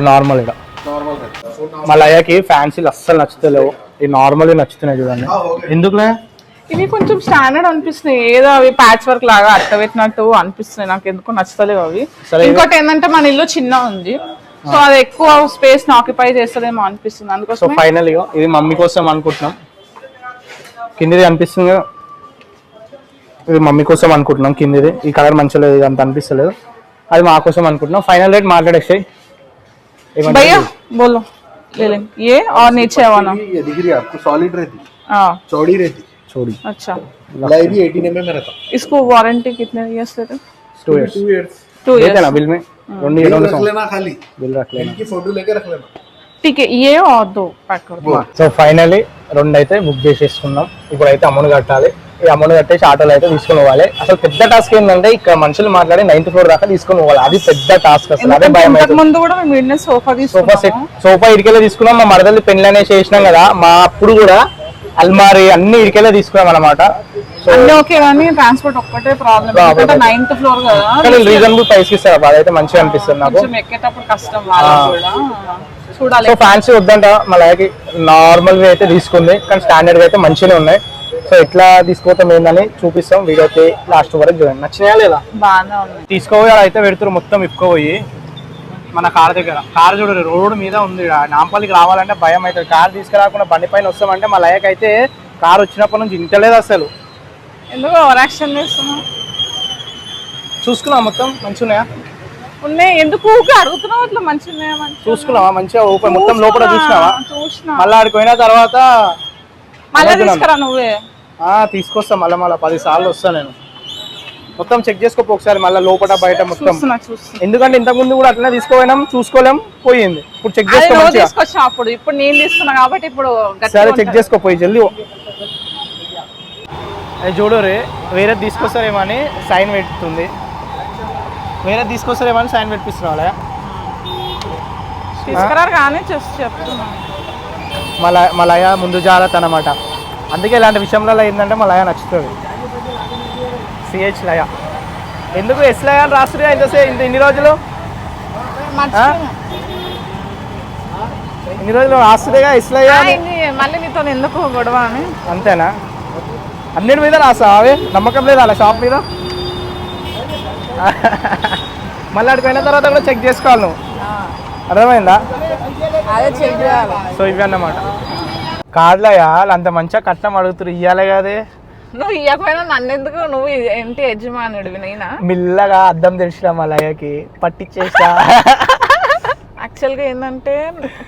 [SPEAKER 2] నార్మల్ ఇక్కడ
[SPEAKER 3] नॉर्मल रहता है
[SPEAKER 2] మళ్ళీ అయ్యాకి ఫ్యాన్సీలు అస్సలు నచ్చుతలేవు ఈ నార్మల్ నచ్చుతున్నాయి చూడండి ఎందుకులే
[SPEAKER 1] ఇవి కొంచెం స్టాండర్డ్ అనిపిస్తున్నాయి ఏదో అవి ప్యాచ్ వర్క్ లాగా అట్ట పెట్టినట్టు అనిపిస్తున్నాయి నాకు ఎందుకు నచ్చుతలేవు అవి
[SPEAKER 2] సరే, ఇవి-
[SPEAKER 1] ఇంకోటి ఏంటంటే మన ఇల్లు చిన్న ఉంది సో అది ఎక్కువ స్పేస్ ఆక్యుపై చేస్తుందేమో అనిపిస్తుంది
[SPEAKER 2] సో
[SPEAKER 1] అందుకోసం
[SPEAKER 2] ఫైనల్ ఇగో ఇది మమ్మీ కోసం అనుకుంటున్నాం కిందిది అనిపిస్తుంది కదా ఇది మమ్మీ కోసం అనుకుంటున్నాం కిందిది ఈ కలర్ మంచిగా లేదు ఇది అంత అనిపిస్తలేదు అది మా కోసం అనుకుంటున్నాం ఫైనల్ రేట్ మాట్లాడేసాయి
[SPEAKER 1] भैया बोलो ले लें ये और नीचे वाला
[SPEAKER 3] ये दिख रही है आपको सॉलिड रहती
[SPEAKER 1] हाँ
[SPEAKER 3] चौड़ी रहती
[SPEAKER 2] చూడి
[SPEAKER 1] अच्छा
[SPEAKER 3] लाई भी एटीन एम में रहता
[SPEAKER 1] इसको वारंटी कितने इयर्स देते
[SPEAKER 2] two years
[SPEAKER 3] two years
[SPEAKER 1] two
[SPEAKER 2] देते ना
[SPEAKER 1] इयर्स
[SPEAKER 2] बिल में రెండు రెండు
[SPEAKER 3] रख लेना खाली
[SPEAKER 2] బిల్ రట్లేదు
[SPEAKER 3] इनकी फोटो लेके रख लेना
[SPEAKER 1] ठीक है ये और दो पैक कर दो
[SPEAKER 2] సో ఫైనల్లీ రెండు అయితే బుక్ చేసేసుకున్నాం ఇప్పుడు అయితే అమౌంట్ కట్టాలి ఈ అమౌంట్ కట్టేసి ఆటోలో అయితే తీసుకొని పోవాలి అసలు పెద్ద టాస్క్ ఏంటంటే ఇక్కడ మనుషులు మాట్లాడి నైన్త్ ఫ్లోర్ దాకా తీసుకొని పోవాలి అది పెద్ద టాస్క్ అసలు అదే భయం
[SPEAKER 1] ఇంతకు
[SPEAKER 2] అవుతుంది
[SPEAKER 1] ముందు కూడా మేము ఈడనే సోఫా
[SPEAKER 2] సోఫా సెట్
[SPEAKER 1] తీసుకున్నాము
[SPEAKER 2] సోఫా ఇడికెళ్ళే తీసుకున్నాం మా మరదల్ని పెళ్లి అనేసి చేసినాం కదా మా అప్పుడు కూడా అల్మారి అన్ని ఇడికెళ్ళే తీసుకున్నాం అనమాట
[SPEAKER 1] అన్నీ ఓకే కానీ ట్రాన్స్పోర్ట్ ఒక్కటే ప్రాబ్లం
[SPEAKER 2] Problem.
[SPEAKER 1] ఎందుకంటే నైన్త్ ఫ్లోర్ కదా.
[SPEAKER 2] కానీ రీజనబుల్ ప్రైస్ ఇస్తారు. అదైతే మంచిగా అనిపిస్తుంది నాకు.
[SPEAKER 1] కొంచెం ఎక్కేటప్పుడు కష్టం వాళ్ళకి కూడా. చూడాలి.
[SPEAKER 2] సో ఫ్యాన్సీ వద్దంట. మళ్ళీ నార్మల్గా అయితే తీసుకుంది. కానీ స్టాండర్డ్ అయితే మంచిగానే ఉన్నాయి. సో ఎట్లా తీసుకోవటం ఏందని చూపిస్తాం. వీడియో అయితే లాస్ట్ వరకు చూడండి. నచ్చినాయా లేదా? తీసుకోపోయి అయితే పెడుతున్నారు మొత్తం ఇప్పుకోపోయి మన కార్ దగ్గర. కార్ చూడరు రోడ్ మీద ఉంది. నాంపల్లికి రావాలంటే భయం అవుతుంది. కార్ తీసుకురాకుండా బండి పైన వస్తామంటే మా లయక్ అయితే కార్ వచ్చినప్పటి నుంచి ఇంటలేదు అసలు.
[SPEAKER 1] ఎందుకు చేస్తున్నావు?
[SPEAKER 2] చూసుకున్నావా మొత్తం? మంచిగా ఉన్నాయా.
[SPEAKER 1] ఎందుకు అడుగుతున్నావు అట్లా? మంచిగా
[SPEAKER 2] చూసుకున్నావా? మంచిగా ఓపెన్ మొత్తం లోపల చూసినావా?
[SPEAKER 1] చూసినా.
[SPEAKER 2] మళ్ళీ ఆడికి పోయిన తర్వాత
[SPEAKER 1] మళ్ళీ. తీసుకురా నువ్వే.
[SPEAKER 2] ఆ, తీసుకొస్తా మళ్ళీ మళ్ళీ పది సార్లు వస్తా నేను. మొత్తం చెక్ చేసుకోపో ఒకసారి మళ్ళీ లోపల బయట మొత్తం.
[SPEAKER 1] చూస్తున్నా చూస్తున్నా.
[SPEAKER 2] ఎందుకంటే ఇంతకు ముందు కూడా అట్లనే తీసుకోపోయినాం చూసుకోలేం పోయింది. ఇప్పుడు చెక్
[SPEAKER 1] అది
[SPEAKER 2] చేసుకో
[SPEAKER 1] నువ్వు
[SPEAKER 2] మంచిగా.
[SPEAKER 1] తీసుకొచ్చావు అప్పుడు. ఇప్పుడు నేను తీసుకున్నా కాబట్టి ఇప్పుడు
[SPEAKER 2] సరే చెక్
[SPEAKER 1] ఉంటుంది.
[SPEAKER 2] చేసుకో పోయి జల్దీ ఏ చూడు రే వేరే తీసుకొస్తారేమో అని సైన్ పెడుతుంది. వేరే తీసుకొస్తారేమో అని సైన్ పెట్టిస్తున్నావు
[SPEAKER 1] తీసుకురారు కానీ జస్ట్ చెప్తున్నాను
[SPEAKER 2] మా లయ మా లయ ముందు జాగ్రత్త అనమాట అందుకే ఇలాంటి విషయంలో ఏంటంటే మా లయ నచ్చుతుంది. సిహెచ్ లయ. ఎందుకు ఎస్ లయ అని రాస్తున్నా ఇంతసే ఇంత ఇన్ని రోజులు. ఇన్ని రోజులు రాస్తుందేగా ఎస్ లయ
[SPEAKER 1] మళ్ళీ నీతో ఎందుకు గొడవ అని?
[SPEAKER 2] అంతేనా? అన్నిటి మీద రాస్తావా అవే? నమ్మకం లేదా అలా షాప్ మీద? మళ్ళీ అక్కడికి పోయిన తర్వాత కూడా చెక్ చేసుకోవాలి నువ్వు. అర్థమైందా?
[SPEAKER 1] అదే చెక్ చేయాలి.
[SPEAKER 2] సో ఇవి అన్నమాట కాదులయ్యా వాళ్ళు అంత మంచిగా కట్నం అడుగుతారు ఇయ్యాలి కదే.
[SPEAKER 1] నువ్వు ఇవ్వకపోయినా నన్ను ఎందుకు నువ్వు ఏంటి యజమానుడివి నేనా?
[SPEAKER 2] మిల్లగా అద్దం తెలిసిన మా లయకి. పట్టించేసా
[SPEAKER 1] యాక్చువల్గా ఏంటంటే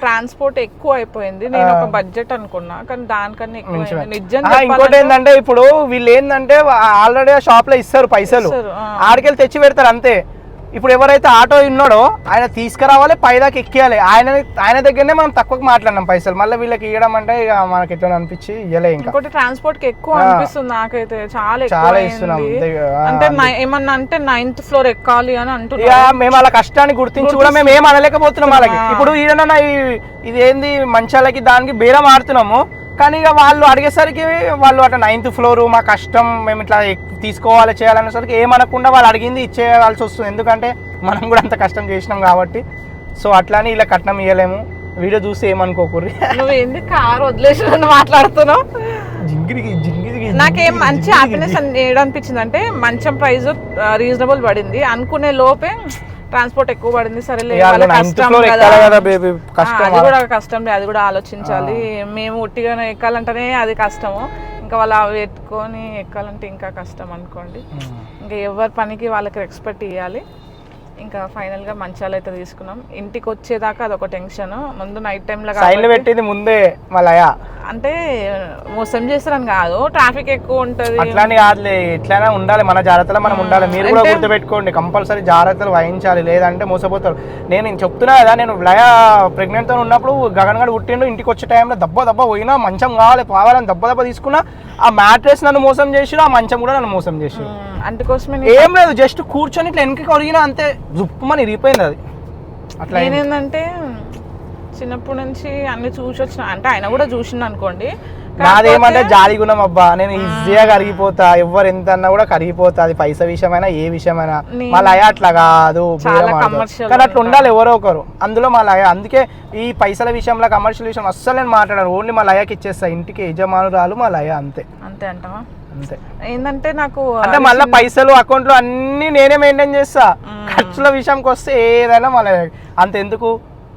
[SPEAKER 1] ట్రాన్స్పోర్ట్ ఎక్కువ అయిపోయింది. నేను ఒక బడ్జెట్ అనుకున్నా కానీ దానికన్నా ఎక్కువ
[SPEAKER 2] మంచిగా.
[SPEAKER 1] అయింది. నిజం
[SPEAKER 2] ఆ, ఇంకోటి ఏంటంటే ఇప్పుడు వీళ్ళు ఏంటంటే ఆల్రెడీ షాప్లో ఇస్తారు పైసలు. ఆడికెళ్ళి తెచ్చి పెడతారు అంతే. ఇప్పుడు ఎవరైతే ఆటో ఉన్నాడో ఆయన తీసుకురావాలి పైదాకా ఎక్కియాలి. ఆయన ఆయన దగ్గరనే మనం తక్కువకి మాట్లాడినాం పైసలు. మళ్ళీ వీళ్ళకి ఇవ్వడం అంటే ఇక మనకి ఎట్లా అనిపించి ఇవ్వలే ఇంకా.
[SPEAKER 1] ఇంకోటి ట్రాన్స్పోర్ట్కి ఎక్కువ. అనిపిస్తుంది నాకైతే. చాలా
[SPEAKER 2] చాలా. ఇస్తున్నాం.
[SPEAKER 1] అంటే ఏమన్నా అంటే నైన్త్ ఫ్లోర్ ఎక్కాలి అని
[SPEAKER 2] ఇక
[SPEAKER 1] అంటున్నారు
[SPEAKER 2] మేము వాళ్ళ కష్టాన్ని గుర్తించి కూడా మేము ఏం అనలేకపోతున్నాం వాళ్ళకి. ఇప్పుడు ఈడన ఇది ఏంది మంచాలకి దానికి బేరం ఆడుతున్నాము. కానీ ఇక వాళ్ళు అడిగేసరికి వాళ్ళు అట్లా నైన్త్ ఫ్లోర్ మా కష్టం మేము ఇట్లా తీసుకోవాలి చేయాలనేసరికి ఏమనకుండా వాళ్ళు అడిగింది ఇచ్చేయాల్సి వస్తుంది. ఎందుకంటే మనం కూడా అంత కష్టం చేసినాం కాబట్టి. సో అట్లానే ఇలా కట్నం ఇవ్వలేము వీడియో చూసి ఏమనుకోకూరి
[SPEAKER 1] నువ్వు ఏంది కార్ వదిలేసి నన్ను మాట్లాడుతున్నావు?
[SPEAKER 2] జింగిరికి జింగిరికి
[SPEAKER 1] నాకేం మంచి హ్యాపీనెస్ ఏడనిపించింది అంటే మంచం ప్రైస్ రీజనబుల్ పడింది. అనుకునే లోపే ట్రాన్స్పోర్ట్ ఎక్కువ పడింది. సరేలే
[SPEAKER 2] నైన్త్
[SPEAKER 1] కష్టం అది కూడా కష్టం అది కూడా ఆలోచించాలి. మేము ఉట్టిగానే ఎక్కాలంటేనే అది కష్టము. ఇంకా వాళ్ళు అవి ఎత్తుకొని ఎక్కాలంటే ఇంకా కష్టం అనుకోండి. ఇంకా ఎవరి పనికి వాళ్ళకి రెస్పెక్ట్ ఇవ్వాలి ఇంకా ఫైనల్గా మంచాలు అయితే తీసుకున్నాం. ఇంటికి వచ్చేదాకా అదొక టెన్షన్ ముందు నైట్ టైంలో
[SPEAKER 2] సైన్లు పెట్టింది ముందే మళ్ళా
[SPEAKER 1] అంటే మోసం చేస్తారని కాదు. ట్రాఫిక్ ఎక్కువ ఉంటది.
[SPEAKER 2] అట్లానే కాదులే ఎట్లైనా ఉండాలి. మన జాగ్రత్తలో మనం ఉండాలి. మీరు కూడా గుర్తుపెట్టుకోండి కంపల్సరీ జాగ్రత్తలు వహించాలి. లేదంటే మోసపోతారు. నేను చెప్తున్నా కదా నేను లయ ప్రెగ్నెంట్తో ఉన్నప్పుడు గగన్ గడు పుట్టిండు ఇంటికి వచ్చే టైంలో దెబ్బ దెబ్బ పోయినా మంచం కావాలి కావాలని దెబ్బ దెబ్బ తీసుకున్నా ఆ మ్యాట్రెస్ నన్ను మోసం చేసిరు ఆ మంచం కూడా నన్ను మోసం చేసిరు
[SPEAKER 1] ఉమ్, అందుకోసమే
[SPEAKER 2] ఏం లేదు జస్ట్ కూర్చొని ఇట్లా వెనక్కి కొరిగినా అంతే జుప్పుమని ఇరిగిపోయింది అది. అట్లా.
[SPEAKER 1] నేనేందంటే చిన్నప్పటి నుంచి అన్ని చూసి వచ్చిన అంటే ఆయన కూడా చూసిండు అనుకోండి.
[SPEAKER 2] నాదేమంటే జాలి గుణం అబ్బా నేను ఈజీగా కరిగిపోతా ఎవరు ఎంత అన్నా కూడా కరిగిపోతా అది పైసా విషయమైనా ఏ విషయమైనా. మా లయ అట్లా కాదు కానీ అట్లా. ఉండాలి ఎవరో ఒకరు. అందులో మా లయ అందుకే ఈ పైసల విషయంలో కమర్షియల్ విషయం అస్సలు నేను మాట్లాడాను. ఓన్లీ మా లయకి ఇచ్చేస్తా ఇంటికి యజమానురాలు మా లయ అంతే.
[SPEAKER 1] అంతే అంటావా?
[SPEAKER 2] అంతే.
[SPEAKER 1] ఏంటంటే నాకు
[SPEAKER 2] అంటే మళ్ళీ పైసలు అకౌంట్లో అన్ని నేనే మెయింటైన్ చేస్తా. ఖర్చుల విషయంకి వస్తే ఏదైనా మా లయ అంత ఎందుకు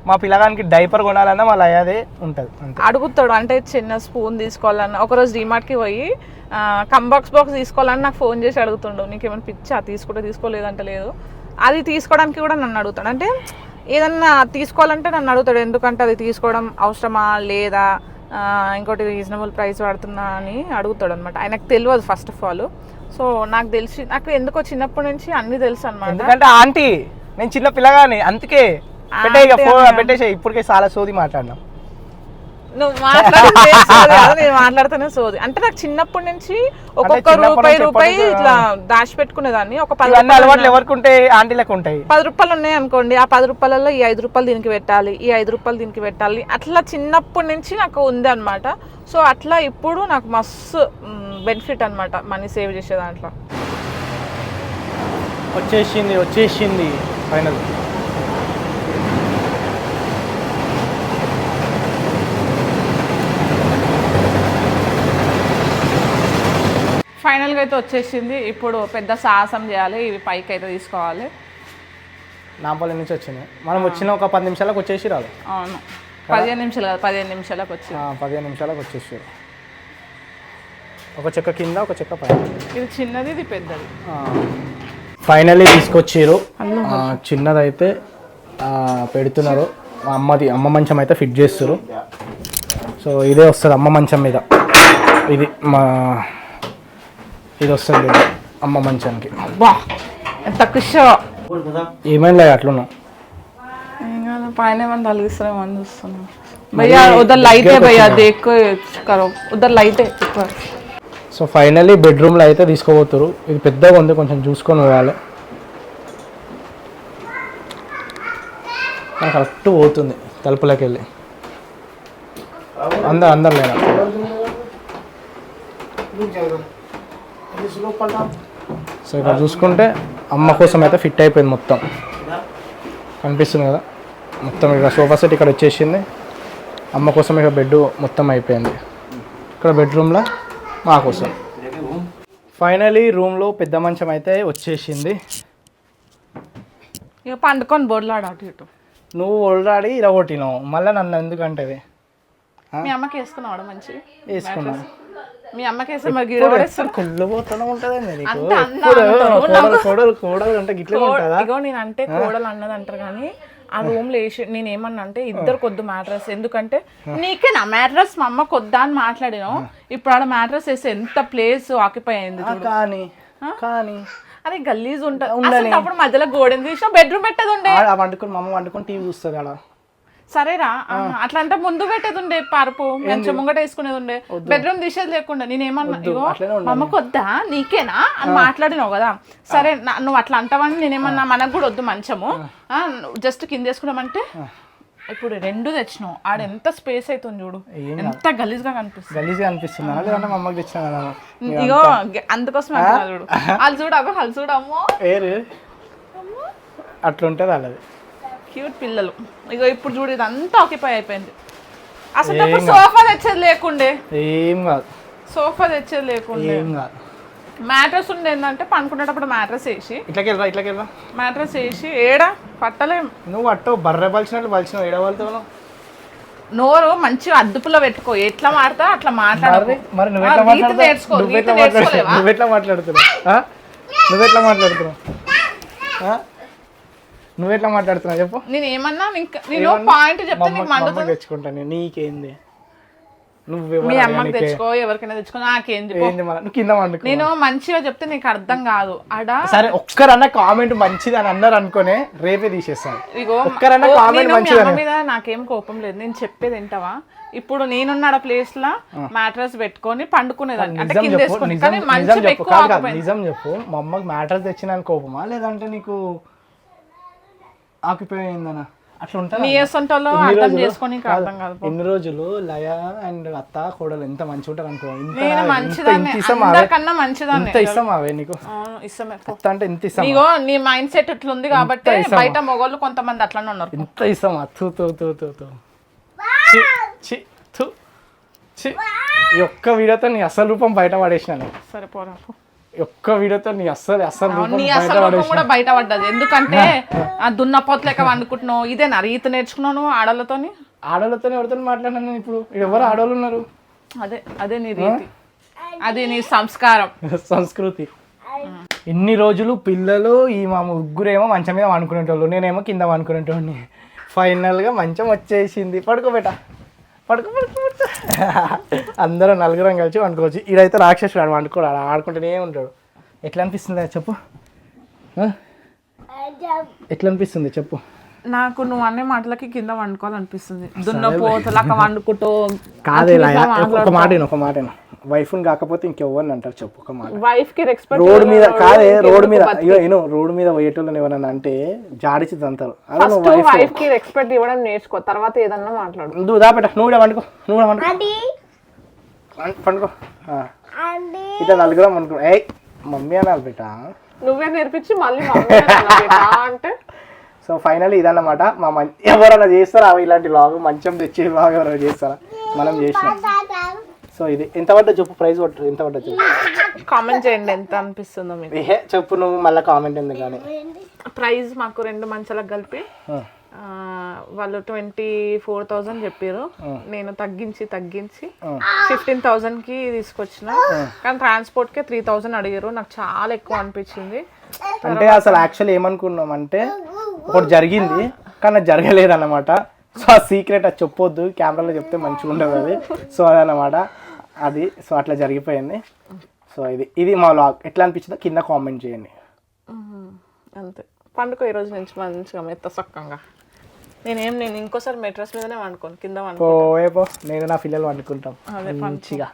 [SPEAKER 2] మా పిల్లగానికి డైపర్ కొనాలన్నా మా లయదే ఉంటుంది
[SPEAKER 1] అడుగుతాడు అంటే చిన్న స్పూన్ తీసుకోవాలన్న. ఒకరోజు డిమార్ట్కి పోయి కంబాక్స్ బాక్స్ తీసుకోవాలని నాకు ఫోన్ చేసి అడుగుతుండు. నీకేమైనా పిచ్చా? తీసుకుంటే తీసుకోలేదంటే లేదు. అది తీసుకోవడానికి కూడా నన్ను అడుగుతాడు. అంటే ఏదన్నా తీసుకోవాలంటే నన్ను అడుగుతాడు. ఎందుకంటే అది తీసుకోవడం అవసరమా? లేదా? ఇంకోటి రీజనబుల్ ప్రైస్ పడుతుందా అని అడుగుతాడు అనమాట ఆయనకు తెలియదు ఫస్ట్ ఆఫ్ ఆల్ సో నాకు తెలిసి నాకు ఎందుకో చిన్నప్పటి నుంచి అన్ని తెలుసు అనమాట
[SPEAKER 2] ఎందుకంటే ఆంటీ నేను చిన్న పిల్లగాని అందుకే పెట్టే ఫోన్. పెట్టేసే ఇప్పటికే చాలా సోది మాట్లాడినాం.
[SPEAKER 1] నువ్వు మాట్లాడితే సోది కాదు, నేను మాట్లాడితేనే సోది. అంటే నాకు చిన్నప్పటి నుంచి ఒక్కొక్క రూపాయి రూపాయి ఇట్లా దాచి పెట్టుకునేదాన్ని. ఒక పది
[SPEAKER 2] అలవాట్లు ఎవరికి ఉంటాయి ఆంటీలకు ఉంటాయి.
[SPEAKER 1] పది రూపాయలు ఉన్నాయి అనుకోండి ఆ పది రూపాయలలో ఈ ఐదు రూపాయలు దీనికి పెట్టాలి ఈ ఐదు రూపాయలు దీనికి పెట్టాలి. అట్లా చిన్నప్పటి నుంచి నాకు ఉంది అనమాట సో అట్లా ఇప్పుడు నాకు మస్తు బెనిఫిట్ అన్నమాట మనీ సేవ్ చేసే దాంట్లో.
[SPEAKER 2] వచ్చేసింది వచ్చేసింది ఫైనల్
[SPEAKER 1] ఫైనల్గా అయితే వచ్చేసింది. ఇప్పుడు పెద్ద సాహసం చేయాలి. ఇవి పైకి అయితే తీసుకోవాలి.
[SPEAKER 2] నాంపల్లి నుంచి వచ్చింది. మనం వచ్చిన ఒక పది నిమిషాలకు వచ్చేసి రాదు.
[SPEAKER 1] అవును. పదిహేను నిమిషాలు కాదు పదిహేను నిమిషాలకు వచ్చింది
[SPEAKER 2] ఆ, పదిహేను నిమిషాలకు వచ్చేసి. ఒక చెక్క కింద ఒక చెక్క పైన.
[SPEAKER 1] ఇది చిన్నది ఇది పెద్దది.
[SPEAKER 2] ఫైనల్లీ తీసుకొచ్చారు చిన్నదైతే పెడుతున్నారు. అమ్మది అమ్మ మంచం అయితే ఫిట్ చేస్తారు సో ఇదే వస్తుంది అమ్మ మంచం మీద. ఇది మా ఇది వస్తుంది ఇది అమ్మ మంచానికి
[SPEAKER 1] బా ఎంత కుషో
[SPEAKER 2] ఏమైంది అట్లున్నా
[SPEAKER 1] ఇంకా పైన ఏమన్నా తలిగిస్తారేమో అని చూస్తున్నాం భయ్యా ఉదర్ లైట్ है भैया देखो करो उधर लाइट है ऊपर
[SPEAKER 2] సో సో ఫైనల్లీ బెడ్రూమ్లో అయితే తీసుకోబోతురు ఇది పెద్దగా ఉంది కొంచెం చూసుకొని పోవాలి కానీ కరెక్ట్ పోతుంది తలుపులోకి వెళ్ళి అందరు అందరు లేనా సో ఇక్కడ చూసుకుంటే అమ్మ కోసం అయితే ఫిట్ అయిపోయింది మొత్తం. కనిపిస్తుంది కదా? మొత్తం ఇక్కడ సోఫా సెట్ ఇక్కడ వచ్చేసింది. అమ్మ కోసం ఇక్కడ బెడ్ మొత్తం అయిపోయింది. ఇక్కడ బెడ్రూమ్లో మా కోసం. ఫైనలీ రూమ్లో పెద్ద మంచం అయితే వచ్చేసింది.
[SPEAKER 1] ఇక పండుకొని బోర్లాడు అటు ఇటు.
[SPEAKER 2] నువ్వు ఆల్రెడీ ఇరగొట్టినావు మళ్ళీ నన్ను ఎందుకంటే
[SPEAKER 1] మీ అమ్మకి వేసుకున్నావాడు మంచి
[SPEAKER 2] వేసుకున్నాను.
[SPEAKER 1] మీ అమ్మకి వేస్తే మరి
[SPEAKER 2] కుళ్ళు పోతూనే ఉంటుందండి. కోడలు కోడలు కోడలు అంటే గిట్లే ఉంటుందా?
[SPEAKER 1] ఇగో నేను అంటే కోడలు అన్నది అంటారు కానీ ఆ రూమ్లో వేసి నేను ఏమన్నా అంటే ఇద్దరు కొద్దు మ్యాట్రస్. ఎందుకంటే నీకే నా మ్యాట్రస్ మా అమ్మ కొద్దా అని మాట్లాడినాం ఇప్పుడు ఆడ మ్యాట్రస్ వేస్తే ఎంత ప్లేస్ ఆక్యుపై అయింది
[SPEAKER 2] కానీ కానీ.
[SPEAKER 1] అదే గల్లీజ్ ఉంటుంది అసలు అప్పుడు మధ్యలో గోడెని తీసిన బెడ్రూమ్ పెట్టేది ఉండే
[SPEAKER 2] వండుకొని మా అమ్మ వండుకొని టీవీ చూస్తుంది ఆడ.
[SPEAKER 1] సరేరా అట్లా అంటే ముందు పెట్టేది ఉండే పరుపు మంచి ముంగట వేసుకునేది ఉండే బెడ్రూమ్ తీసేది లేకుండా నేను ఏమన్నా ఇగో
[SPEAKER 2] అట్లనే
[SPEAKER 1] మా అమ్మకు వద్దా నీకేనా? అని మాట్లాడినావు కదా. సరే నువ్వు అట్లా అంటావని నేనేమన్నా మనకు కూడా వద్దు మంచము. జస్ట్ కింద వేసుకున్నామంటే ఇప్పుడు రెండు తెచ్చినావు. ఆడ ఎంత స్పేస్ అవుతుంది చూడు. ఎంత గలీజ్గా కనిపిస్తుంది.
[SPEAKER 2] గలీజ్గా అనిపిస్తుందా? లేదంటే మా అమ్మకి తెచ్చిన
[SPEAKER 1] ఇగో అందుకోసం చూడు. వాళ్ళు చూడు అగో వాళ్ళు చూడమ్మో
[SPEAKER 2] ఏరు. అట్లుంటుంది వాళ్ళది.
[SPEAKER 1] క్యూట్ పిల్లలు. ఇగో ఇప్పుడు చూడు ఇదంతా ఆక్యుపై అయిపోయింది. అసలు సోఫా తెచ్చేది లేకుండే.
[SPEAKER 2] ఏం కాదు.
[SPEAKER 1] సోఫా తెచ్చేది లేకుండే.
[SPEAKER 2] ఏం కాదు.
[SPEAKER 1] మ్యాట్రస్ ఉండే ఏంటంటే పనుకునేటప్పుడు మ్యాట్రస్ వేసి
[SPEAKER 2] ఇట్లకి వెళ్ళరా ఇట్లకి వెళ్ళరా
[SPEAKER 1] మ్యాట్రస్ వేసి ఏడా? పట్టలేం.
[SPEAKER 2] నువ్వు అట్టో బర్రె పలిచినట్లు పలిచినావు ఏడవలతో
[SPEAKER 1] నోరు మంచిగా అదుపులో పెట్టుకో. ఎట్లా మాడతా అట్లా మాట్లాడాలి
[SPEAKER 2] మరి నువ్వెట్లా మాట్లాడుతున్నావు
[SPEAKER 1] నేర్చుకో
[SPEAKER 2] నువ్వెట్లా మాట్లాడుతున్నావు నువ్వెట్లా మాట్లాడుతున్నావు ఆ? నువ్వెట్లా మాట్లాడుతున్నావు చెప్పు.
[SPEAKER 1] నేను ఏమన్నా ఇంకా నేను పాయింట్ చెప్తే నీకు
[SPEAKER 2] మా అమ్మకి
[SPEAKER 1] మండుతుంది
[SPEAKER 2] తెచ్చుకుంటాను నీకేంది?
[SPEAKER 1] మీ
[SPEAKER 2] నువ్వు
[SPEAKER 1] అమ్మకి తెచ్చుకో ఎవరికైనా తెచ్చుకో
[SPEAKER 2] నువ్వు కింద వండుకో
[SPEAKER 1] నేను మంచిగా చెప్తే నీకు అర్థం కాదు. ఆడ
[SPEAKER 2] సరే ఒక్కరన్నా కామెంట్ మంచిది అని అన్నారు అనుకోనే రేపే తీసేస్తాను. ఒక్కరన్నా
[SPEAKER 1] నేను మీ. అమ్మ మీద నాకేం కోపం లేదు. నేను చెప్పేది వింటావా? ఇప్పుడు నేనున్న ప్లేస్ లా మ్యాట్రస్ పెట్టుకొని పండుకునేదాన్ని. అంటే కింద వేసుకొని
[SPEAKER 2] చెప్పు. నిజం చెప్పు. మా అమ్మకి మ్యాటర్స్ తెచ్చిన కోపమా? లేదంటే నీకు అట్లా ఉంటుంది?
[SPEAKER 1] నీ అర్థం చేసుకొని అర్థం కాదు పో.
[SPEAKER 2] ఎన్ని రోజులు? లయ అండ్ అత్త కోడలు ఎంత మంచిగా ఉంటారు అనుకో? ఇంత
[SPEAKER 1] నేను
[SPEAKER 2] ఇంత
[SPEAKER 1] మంచిదాన్ని.
[SPEAKER 2] ఇంత ఇస్తాం అవే
[SPEAKER 1] అందరికన్నా మంచిదాన్ని
[SPEAKER 2] ఇంత ఇస్తాం నీకు?
[SPEAKER 1] అవును, ఇష్టమే. పో.
[SPEAKER 2] అత్త అంటే ఇంత ఇస్తాం
[SPEAKER 1] నీగో నీ మైండ్ సెట్ ఇట్లుంది కాబట్టి బయట మొగోళ్ళు కొంతమంది అట్లానే ఉన్నారు.
[SPEAKER 2] ఇంత ఇస్తాం తూ తూ తూ తూ తూ. చి చి తు చి. ఈ ఒక్క వీడియోతో నీ అసలు రూపం బయట పడేసిన.
[SPEAKER 1] సరే పోరా పో.
[SPEAKER 2] ఒక్క వీడియోతో నీ అస్సలు అస్సలు
[SPEAKER 1] నీ అసలు రూపం కూడా బయట పడ్డది. ఎందుకంటే ఆ. దున్నపోతు లెక్క వండుకుంటున్నావు. ఇదే నా రీతి నేర్చుకున్నాను ఆడలతోని
[SPEAKER 2] ఆడవాళ్ళతో ఎవరితో మాట్లాడినాను నేను ఇప్పుడు ఎవరు ఆడవాళ్ళు ఉన్నారు?
[SPEAKER 1] అదే అదే నీ రీతి. అది నీ సంస్కారం.
[SPEAKER 2] సంస్కృతి. ఇన్ని రోజులు పిల్లలు ఈ మా ముగ్గురేమో మంచం మీద వండుకునేటోళ్ళు. నేనేమో కింద వండుకునేటోడిని. ఫైనల్గా మంచం వచ్చేసింది. పడుకోబెట్ట పడుకో పడుకో పడుకో. అందరూ నలుగురం కలిసి వండుకోవచ్చు. ఈడైతే రాక్షసుడు ఆడు వండుకోడు ఆడ ఆడుకుంటూనే ఉంటాడు. ఎట్లా అనిపిస్తుంది చెప్పు? ఎట్లా అనిపిస్తుంది చెప్పు?
[SPEAKER 1] నాకు నువ్వు అనే మాటలకి కింద వండుకోవాలనిపిస్తుంది. దున్నపోతులక వండుకుంటూ
[SPEAKER 2] కాదే ఒక మాట ఒక మాట వైఫ్ని కాకపోతే ఇంకెవ్వరిని అంటారు చెప్పు ఒక మాట.
[SPEAKER 1] వైఫ్కి రెస్పెక్ట్
[SPEAKER 2] రోడ్ మీద కాదే రోడ్ మీద అయ్యో ఏను రోడ్ మీద పోయేటోళ్ళని ఎవరన్నా అంటే జాడిచి తంతారు వైఫ్
[SPEAKER 1] వైఫ్కి. రెస్పెక్ట్ ఇవ్వడం నేర్చుకో తర్వాత ఏదన్నా మాట్లాడు.
[SPEAKER 2] నువ్వు దాపెట్ట నువ్వు కూడా వండుకో నువ్వు కూడా వండుకో. పండుకో. ఇట్లా నలుగురం అనుకో ఏయ్ మమ్మీ అనాలి బిడ్డ
[SPEAKER 1] నువ్వే నేర్పించి మళ్ళీ బేటా అంటే
[SPEAKER 2] సో ఫైనల్ ఇదన్నమాట. మా మం ఎవరైనా చేస్తారా? ఇలాంటి లాగ్ మంచం తెచ్చి లాగ్ ఎవరైనా చేస్తారా? మనం చేసినాం. సో ఇది ఎంత పడ్డా చెప్పు? ప్రైస్ పట్టు ఎంత పడ్డా చెప్పు?
[SPEAKER 1] కామెంట్ చేయండి. ఎంత అనిపిస్తుందో మీకు.
[SPEAKER 2] ఏహే చెప్పు నువ్వు మళ్ళీ కామెంట్ ఎందుకు కానీ
[SPEAKER 1] ప్రైస్ మాకు రెండు మంచాలకు కలిపి వాళ్ళు ట్వంటీ ఫోర్ థౌజండ్ చెప్పారు నేను తగ్గించి తగ్గించి ఫిఫ్టీన్ థౌజండ్కి తీసుకొచ్చిన కానీ ట్రాన్స్పోర్ట్కి త్రీ థౌజండ్ అడిగారు నాకు చాలా ఎక్కువ అనిపించింది.
[SPEAKER 2] అంటే అసలు యాక్చువల్ ఏమనుకున్నాం అంటే ఒకటి జరిగింది కానీ అది జరగలేదు అన్నమాట సో ఆ సీక్రెట్ అది చెప్పొద్దు కెమెరాలో చెప్తే మంచిగా ఉండదు అది. సో అదన్నమాట. అది సో అట్లా జరిగిపోయింది. సో ఇది ఇది మా లాగ్ ఎట్లా అనిపించిందో కింద కామెంట్ చేయండి.
[SPEAKER 1] అంతే. పండుకో ఈ రోజు నుంచి మంచిగా మెత్త సక్కంగా నేనేం నేను ఇంకోసారి మెట్రస్ మీదనే వండుకోను కింద వండుకో
[SPEAKER 2] నేను నా పిల్లలు వండుకుంటాం.
[SPEAKER 1] అదే
[SPEAKER 2] మంచిగా.